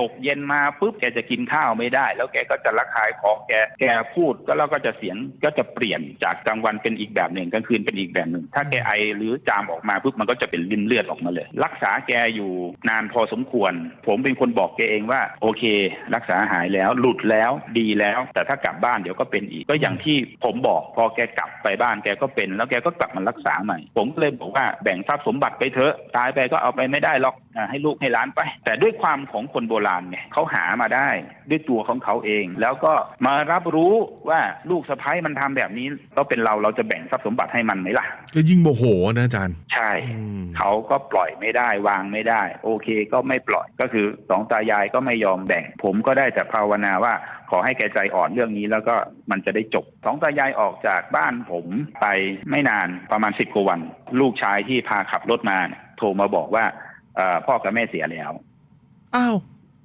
ตกเย็นมาปุ๊บแกจะกินข้าวไม่ได้ แล้วแกก็จะระคายคอแกแกพูดก็แล้วก็จะเสียงก็จะเปลี่ยนจากกลางวันเป็นอีกแบบหนึ่งกลางคืนเป็นอีกแบบหนึ่ง ถ้าแกไอหรือจามออกมาปุ๊บมันก็จะเป็นลิ้นเลือดออกมาเลย รักษาแกอยู่นานพอสมควร ผมเป็นคนบอกแกเองว่า โอเค รักษาหายแล้วหลุดแล้วดีแล้ว แต่ถ้ากลับบ้านเดี๋ยวก็เป็นอีกก็อย่างที่ผมบอกพอแกกลับไปบ้านแกก็เป็น แล้วแกก็กลับมารักษาใหม่ ผมก็เลยบอกว่าแบ่งทรัพย์สมบัติไปเถอะตายไปก็เอาไปไม่ได้หรอกอ่า ให้ลูกให้หล้านไป แต่ด้วยความของคนโบราณเนี่ยเขาหามาได้ด้วยตัวของเขาเอง แล้วก็มารับรู้ว่าลูกสะพ้ายมันทำแบบนี้ก็เป็นเราเราจะแบ่งทรัพย์สมบัติให้มันไหมล่ะ ก็ยิ่งโมโหนะอาจารย์ ใช่อืมเขาก็ปล่อยไม่ได้วางไม่ได้ โอเคก็ไม่ปล่อยก็คือสองตายายก็ไม่ยอมแบ่ง ผมก็ได้แต่ภาวนาว่าขอให้แกใจอ่อนเรื่องนี้แล้วก็มันจะได้จบสองตายายออกจากบ้านผมไปไม่นานประมาณสิบกว่าวัน ลูกชายที่พาขับรถมาเนี่ยโทรมาบอกว่าเอ่อ พ่อกับแม่เสียแล้ว อ้าว